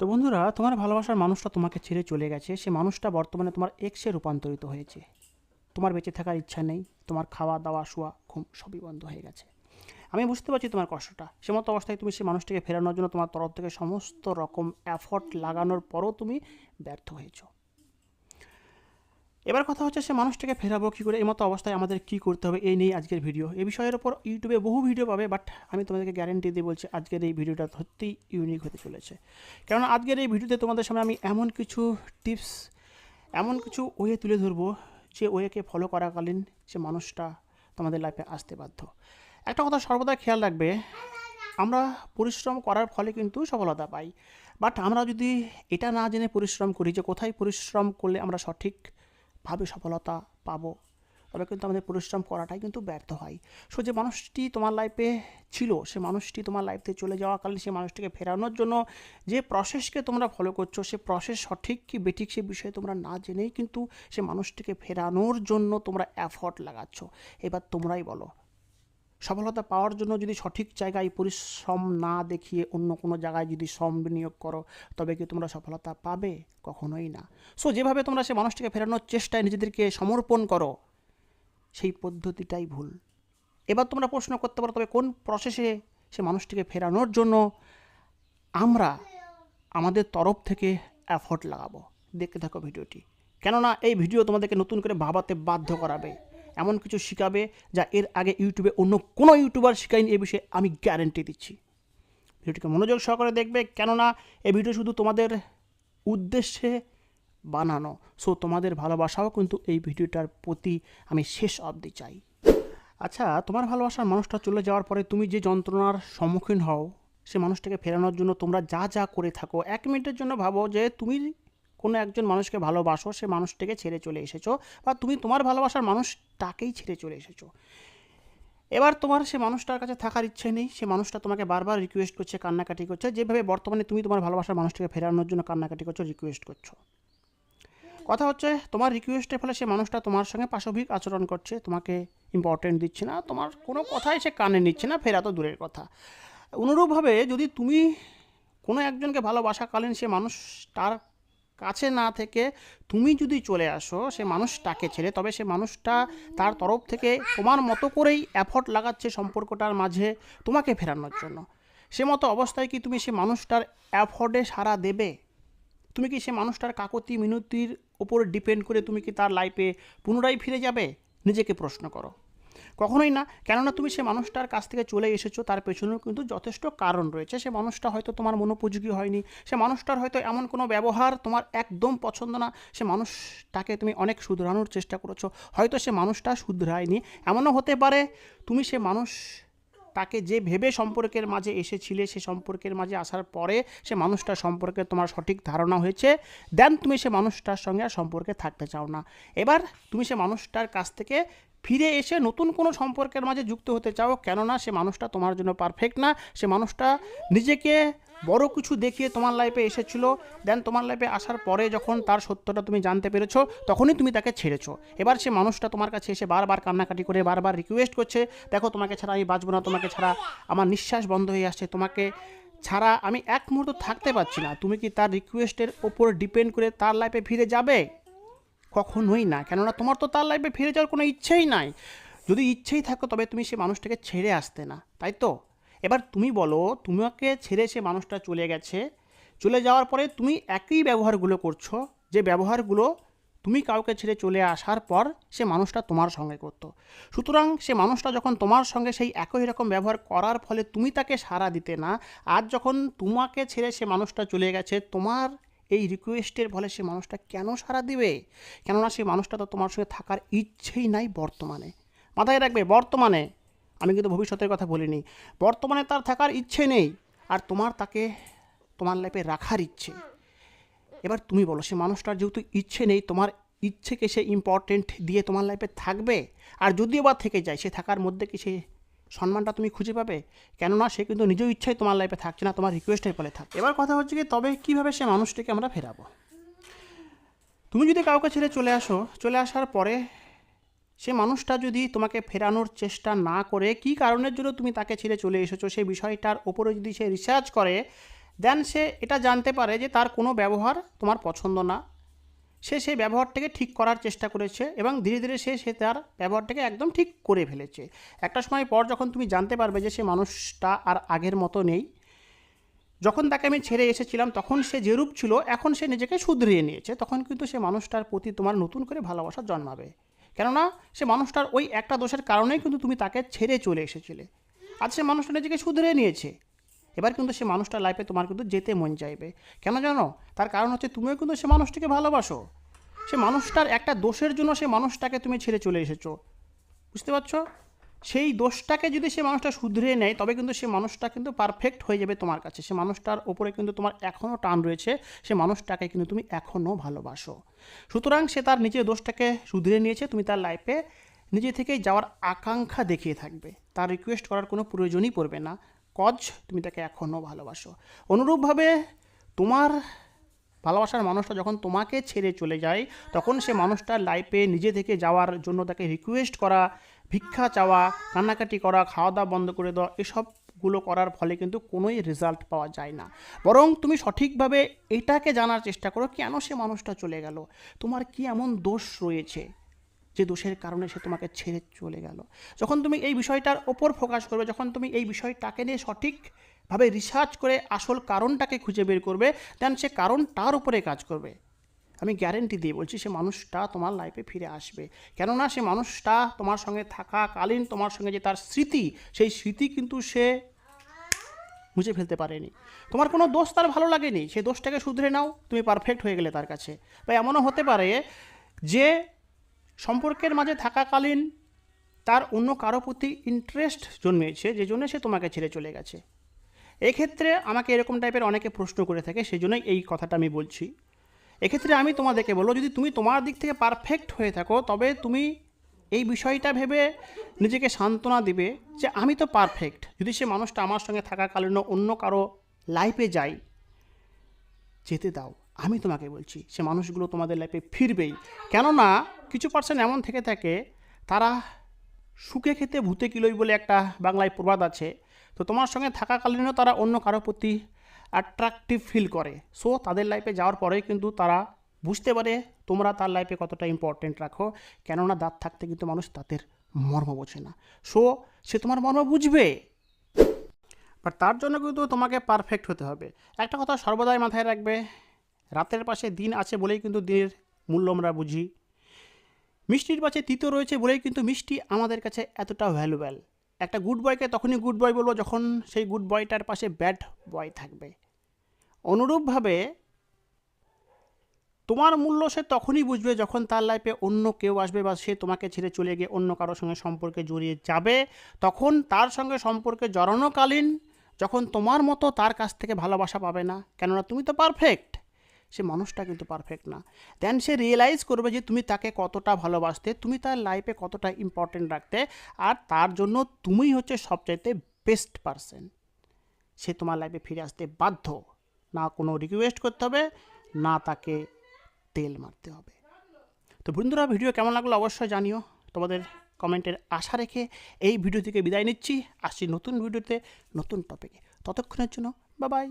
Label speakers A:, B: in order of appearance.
A: তো বন্ধুরা, তোমার ভালোবাসার মানুষটা তোমাকে ছেড়ে চলে গেছে। সে মানুষটা বর্তমানে তোমার এক্সে রূপান্তরিত হয়েছে। তোমার বেঁচে থাকার ইচ্ছা নেই, তোমার খাওয়া দাওয়া শোয়া, ঘুম সবই বন্ধ হয়ে গেছে। আমি বুঝতে পারছি তোমার কষ্টটা। সে মতো অবস্থায় তুমি সেই মানুষটিকে ফেরানোর জন্য তোমার তরফ থেকে সমস্ত রকম অ্যাফর্ট লাগানোর পরও তুমি ব্যর্থ হয়েছো। এবার কথা হচ্ছে সে মানুষটাকে ফেরাবো কী করে? এই মতো অবস্থায় আমাদের কী করতে হবে? এই নিয়ে আজকের ভিডিও এই বিষয়ের ওপর ইউটিউবে বহু ভিডিও পাবে বাট আমি তোমাদেরকে গ্যারেন্টি দিয়ে বলছি আজকের এই ভিডিওটা সত্যিই ইউনিক হতে চলেছে। কেননা আজকের এই ভিডিওতে তোমাদের সামনে আমি এমন কিছু টিপস এমন কিছু ওয়ে তুলে ধরবো, যে ওয়েকে ফলো করাকালীন সে মানুষটা তোমাদের লাইফে আসতে বাধ্য। একটা কথা সর্বদা খেয়াল রাখবে, আমরা পরিশ্রম করার ফলে কিন্তু সফলতা পাই। বাট আমরা যদি এটা না জেনে পরিশ্রম করি যে কোথায় পরিশ্রম করলে আমরা সঠিকভাবে সফলতা পাবো। তবে কিন্তু আমাদের পরিশ্রম করাটাই কিন্তু ব্যর্থ হয়। সো যে মানুষটি তোমার লাইফে ছিল, সে মানুষটি তোমার লাইফ থেকে চলে যাওয়াকালীন সেই মানুষটিকে ফেরানোর জন্য যে প্রসেসকে তোমরা ফলো করছ, সে প্রসেস সঠিক কি বেঠিক সে বিষয়ে তোমরা না জেনেই কিন্তু সে মানুষটিকে ফেরানোর জন্য তোমরা অ্যাফর্ট লাগাচ্ছ। এবার তোমরাই বলো সফলতা পাওয়ার জন্য যদি সঠিক জায়গায় পরিশ্রম না দেখিয়ে অন্য কোনো জায়গায় যদি শ্রম বিনিয়োগ করো, তবে কি তোমরা সফলতা পাবে? কখনোই না। সো যেভাবে তোমরা সে মানুষটিকে ফেরানোর চেষ্টায় নিজেদেরকে সমর্পণ করো, সেই পদ্ধতিটাই ভুল। এবার তোমরা প্রশ্ন করতে পারো, তবে কোন প্রসেসে সে মানুষটিকে ফেরানোর জন্য আমরা আমাদের তরফ থেকে অ্যাফোর্ট লাগাবো? দেখতে থাকো ভিডিওটি। কেননা এই ভিডিও তোমাদেরকে নতুন করে ভাবাতে বাধ্য করাবে। এমন কিছু শেখাবে যা এর আগে ইউটিউবে অন্য কোনো ইউটিউবার শেখায়নি এ বিষয়ে আমি গ্যারেন্টি দিচ্ছি। ভিডিওটিকে মনোযোগ সহকারে দেখবে, কেননা এই ভিডিও শুধু তোমাদের উদ্দেশ্যে বানানো। সো তোমাদের ভালোবাসাও কিন্তু এই ভিডিওটার প্রতি আমি শেষ অবধি চাই। আচ্ছা তোমার ভালোবাসার মানুষটা চলে যাওয়ার পরে তুমি যে যন্ত্রণার সম্মুখীন হও, সে মানুষটাকে ফেরানোর জন্য তোমরা যা যা করে থাকো, এক মিনিটের জন্য ভাবো যে তুমি কোনো একজন মানুষকে ভালোবাসো, সে মানুষটাকে ছেড়ে চলে এসেছ বা তুমি তোমার ভালোবাসার মানুষটাকেই ছেড়ে চলে এসেছ। এবার তোমার সে মানুষটার কাছে থাকার ইচ্ছে নেই, সে মানুষটা তোমাকে বারবার রিকোয়েস্ট করছে, কান্নাকাটি করছে। যেভাবে বর্তমানে তুমি তোমার ভালোবাসার মানুষটাকে ফেরানোর জন্য কান্নাকাটি করছ রিকোয়েস্ট করছ। কথা হচ্ছে, তোমার রিকোয়েস্টের ফলে সে মানুষটা তোমার সঙ্গে পাশবিক আচরণ করছে, তোমাকে ইম্পর্টেন্ট দিচ্ছে না, তোমার কোনো কথাই সে কানে নিচ্ছে না, ফেরা তো দূরের কথা। অনুরূপভাবে যদি তুমি কোনো একজনকে ভালোবাসাকালীন সে মানুষ তার কাছে না থেকে তুমি যদি চলে আসো, সে মানুষটাকে ছেড়ে, তবে সে মানুষটা তার তরফ থেকে তোমার মতো করেই এফর্ট লাগাচ্ছে সম্পর্কটার মাঝে তোমাকে ফেরানোর জন্য। সে মতো অবস্থায় কি তুমি সে মানুষটার অ্যাফোর্ডে সাড়া দেবে? তুমি কি সে মানুষটার কাকতি মিনতির ওপর ডিপেন্ড করে তুমি কি তার লাইফে পুনরায় ফিরে যাবে? নিজেকে প্রশ্ন করো। কখনোই না। কেননা তুমি সে মানুষটার কাছ থেকে চলে এসেছ, তার পেছনেও কিন্তু যথেষ্ট কারণ রয়েছে। সে মানুষটা হয়তো তোমার মনোপযোগী হয়নি। সে মানুষটার হয়তো এমন কোনো ব্যবহার তোমার একদম পছন্দ না। সে মানুষটাকে তুমি অনেক শুধরানোর চেষ্টা করেছ। হয়তো সে মানুষটা শুধরায়নি। এমনও হতে পারে, তুমি সে মানুষ তাকে যে ভেবে সম্পর্কের মাঝে এসেছিলে, সে সম্পর্কের মাঝে আসার পরে সে মানুষটার সম্পর্কে তোমার সঠিক ধারণা হয়েছে দেন তুমি সে মানুষটার সঙ্গে আর সম্পর্কে থাকতে চাও না। এবার তুমি সে মানুষটার কাছ থেকে ফিরে এসে নতুন কোনো সম্পর্কের মাঝে যুক্ত হতে চাও, কেননা সে মানুষটা তোমার জন্য পারফেক্ট না, সে মানুষটা নিজেকে বড় কিছু দেখিয়ে তোমার লাইফে এসেছিল। দেন তোমার লাইফে আসার পরে যখন তার সত্যটা তুমি জানতে পেরেছ, তখনই তুমি তাকে ছেড়েছো। এবার সে মানুষটা তোমার কাছে এসে বারবার কান্নাকাটি করে, বারবার রিকোয়েস্ট করছে, দেখো, তোমাকে ছাড়া আমি বাঁচবো না, তোমাকে ছাড়া আমার নিঃশ্বাস বন্ধ হয়ে আসছে, তোমাকে ছাড়া আমি এক মুহূর্ত থাকতে পারছি না। তুমি কি তার রিকোয়েস্টের ওপর ডিপেন্ড করে তার লাইফে ফিরে যাবে? কখনোই না। কেননা তোমার তো তার লাইফে ফিরে যাওয়ার কোনো ইচ্ছেই নাই। যদি ইচ্ছেই থাকো, তবে তুমি সে মানুষটাকে ছেড়ে আসতে না। তাই তো? এবার তুমি বলো, তোমাকে ছেড়ে সে মানুষটা চলে গেছে। চলে যাওয়ার পরে তুমি একই ব্যবহারগুলো করছ, যে ব্যবহারগুলো তুমি কাউকে ছেড়ে চলে আসার পর সে মানুষটা তোমার সঙ্গে করতো। সুতরাং সে মানুষটা যখন তোমার সঙ্গে সেই একই রকম ব্যবহার করার ফলে তুমি তাকে সাড়া দিতে না, আজ যখন তোমাকে ছেড়ে সে মানুষটা চলে গেছে, তোমার এই রিকোয়েস্টের ফলে সে মানুষটা কেন সাড়া দিবে? কেননা সে মানুষটা তো তোমার সঙ্গে থাকার ইচ্ছেই নাই বর্তমানে। মাথায় রাখবে, বর্তমানে আমি কিন্তু ভবিষ্যতের কথা বলিনি। বর্তমানে তার থাকার ইচ্ছে নেই আর তোমার তাকে তোমার লাইফে রাখার ইচ্ছে। এবার তুমি বলো, সে মানুষটার যেহেতু ইচ্ছে নেই, তোমার ইচ্ছেকে সে ইম্পর্টেন্ট দিয়ে তোমার লাইফে থাকবে? আর যদিও বা থেকে যায়, সে থাকার মধ্যে কি সে সম্মানটা তুমি খুঁজে পাবে? কেননা সে কিন্তু নিজ ইচ্ছায় তোমার লাইফে থাকছে না, তোমার রিকোয়েস্টের ফলে থাকছে। এবার কথা হচ্ছে কি, তবে কীভাবে সে মানুষটিকে আমরা ফেরাবো? তুমি যদি কাউকে ছেড়ে চলে আসো, চলে আসার পরে সে মানুষটা যদি তোমাকে ফেরানোর চেষ্টা না করে, কী কারণের জন্য তুমি তাকে ছেড়ে চলে এসেছ? সেই বিষয়টার ওপরে যদি সে রিসার্চ করে দেন সে এটা জানতে পারে যে তার কোনো ব্যবহার তোমার পছন্দ না। সে সেই ব্যবহারটাকে ঠিক করার চেষ্টা করেছে এবং ধীরে ধীরে সে সে তার ব্যবহারটাকে একদম ঠিক করে ফেলেছে। একটা সময় পর যখন তুমি জানতে পারবে যে সে মানুষটা আর আগের মতো নেই, যখন তাকে আমি ছেড়ে এসেছিলাম, তখন সে যেরূপ ছিল, এখন সে নিজেকে শুধরিয়ে নিয়েছে। তখন কিন্তু সে মানুষটার প্রতি তোমার নতুন করে ভালোবাসা জন্মাবে। কেননা সে মানুষটার ওই একটা দোষের কারণেই কিন্তু তুমি তাকে ছেড়ে চলে এসেছিলে। আজ সে মানুষটা নিজেকে শুধরে নিয়েছে। এবার কিন্তু সে মানুষটার লাইফে তোমার কিন্তু যেতে মন চাইবে। কেন জানো? তার কারণ হচ্ছে তুমিও কিন্তু সে মানুষটিকে ভালোবাসো। সে মানুষটার একটা দোষের জন্য সে মানুষটাকে তুমি ছেড়ে চলে এসেছ। বুঝতে পারছ? সেই দোষটাকে যদি সে মানুষটা শুধরে নেয়, তবে কিন্তু সে মানুষটা কিন্তু পারফেক্ট হয়ে যাবে তোমার কাছে। সে মানুষটার ওপরে কিন্তু তোমার এখনও টান রয়েছে। সে মানুষটাকে কিন্তু তুমি এখনও ভালোবাসো। সুতরাং সে তার নিজের দোষটাকে শুধরে নিয়েছে। তুমি তার লাইফে নিজে থেকেই যাওয়ার আকাঙ্ক্ষা দেখিয়ে থাকবে। তার রিকোয়েস্ট করার কোনো প্রয়োজনই পড়বে না। কজ, তুমি তাকে এখনও ভালোবাসো। অনুরূপভাবে তোমার ভালোবাসার মানুষটা যখন তোমাকে ছেড়ে চলে যায়, তখন সে মানুষটার লাইফে নিজে থেকে যাওয়ার জন্য তাকে রিকোয়েস্ট করা ভিক্ষা চাওয়া, কান্নাকাটি করা খাওয়া দাওয়া বন্ধ করে দেওয়া, এসবগুলো করার ফলে কিন্তু কোনোই রেজাল্ট পাওয়া যায় না। বরং তুমি সঠিকভাবে এটাকে জানার চেষ্টা করো, কেন সে মানুষটা চলে গেল? তোমার কি এমন দোষ রয়েছে যে দোষের কারণে সে তোমাকে ছেড়ে চলে গেল? যখন তুমি এই বিষয়টার ওপর ফোকাস করবে, যখন তুমি এই বিষয়টাকে নিয়ে সঠিকভাবে রিসার্চ করে আসল কারণটাকে খুঁজে বের করবে দেন সে কারণ তার উপরে কাজ করবে। আমি গ্যারেন্টি দিয়ে বলছি, সে মানুষটা তোমার লাইফে ফিরে আসবে। কেননা সে মানুষটা তোমার সঙ্গে থাকাকালীন তোমার সঙ্গে যে তার স্মৃতি, সেই স্মৃতি কিন্তু সে মুছে ফেলতে পারেনি। তোমার কোনো দোষ তার ভালো লাগেনি সেই দোষটাকে শুধরে নাও, তুমি পারফেক্ট হয়ে গেলে তার কাছে। বা এমনও হতে পারে যে সম্পর্কের মাঝে থাকাকালীন তার অন্য কারও প্রতি ইন্টারেস্ট জন্মেছে, যে জন্য সে তোমাকে ছেড়ে চলে গেছে। এক্ষেত্রে আমাকে এরকম টাইপের অনেকে প্রশ্ন করে থাকে সেই জন্যই এই কথাটা আমি বলছি। এক্ষেত্রে আমি তোমাদেরকে বলব, যদি তুমি তোমার দিক থেকে পারফেক্ট হয়ে থাকো, তবে তুমি এই বিষয়টা ভেবে নিজেকে সান্ত্বনা দিবে যে আমি তো পারফেক্ট যদি সে মানুষটা আমার সঙ্গে থাকাকালীন অন্য কারও লাইফে যায়, যেতে দাও। আমি তোমাকে বলছি, সে মানুষগুলো তোমাদের লাইফে ফিরবেই। কেননা কিছু পার্সেন্ট এমন থেকে থাকে, তারা সুখে খেতে ভূতে কিলোই বলে একটা বাংলায় প্রবাদ আছে। তো তোমার সঙ্গে থাকাকালীনও তারা অন্য কারও প্রতি অ্যাট্রাকটিভ ফিল করে। সো তাদের লাইফে যাওয়ার পরেই কিন্তু তারা বুঝতে পারে তোমরা তার লাইফে কতটা ইম্পর্টেন্ট রাখো। কেননা দাঁত থাকতে কিন্তু মানুষ তাদের মর্ম বোঝে না। সো সে তোমার মর্ম বুঝবে। বাট তার জন্য কিন্তু তোমাকে পারফেক্ট হতে হবে। একটা কথা সর্বদাই মাথায় রাখবে, রাতের পাশে দিন আছে বলেই কিন্তু দিনের মূল্য আমরা বুঝি। মিষ্টির পাশে তিতো রয়েছে বলেই কিন্তু মিষ্টি আমাদের কাছে এতটা ভ্যালুয়েবল একটা গুড বয়কে তখনই গুড বয় বলব যখন সেই গুড বয়টার পাশে ব্যাড বয় থাকবে। অনুরূপভাবে তোমার মূল্য সে তখনই বুঝবে যখন তার লাইফে অন্য কেউ আসবে বা সে তোমাকে ছেড়ে চলে গিয়ে অন্য কারোর সঙ্গে সম্পর্কে জড়িয়ে যাবে। তখন তার সঙ্গে সম্পর্কে জড়ানোকালীন যখন তোমার মতো তার কাছ থেকে ভালোবাসা পাবে না। কেননা তুমি তো পারফেক্ট সে মানুষটা কিন্তু পারফেক্ট না। দেন সে রিয়েলাইজ করবে যে তুমি তাকে কতটা ভালোবাসতে, তুমি তার লাইফে কতটা ইম্পর্টেন্ট রাখতে, আর তার জন্য তুমিই হচ্ছে সবচাইতে বেস্ট পারসন সে তোমার লাইফে ফিরে আসতে বাধ্য। না কোনো রিকোয়েস্ট করতে হবে, না তাকে তেল মারতে হবে। তো বন্ধুরা ভিডিও কেমন লাগল অবশ্যই জানিও। তোমাদের কমেন্টের আশা রেখে এই ভিডিও থেকে বিদায় নিচ্ছি। আসছি নতুন ভিডিওতে নতুন টপিকে ততক্ষণের জন্য বাবাই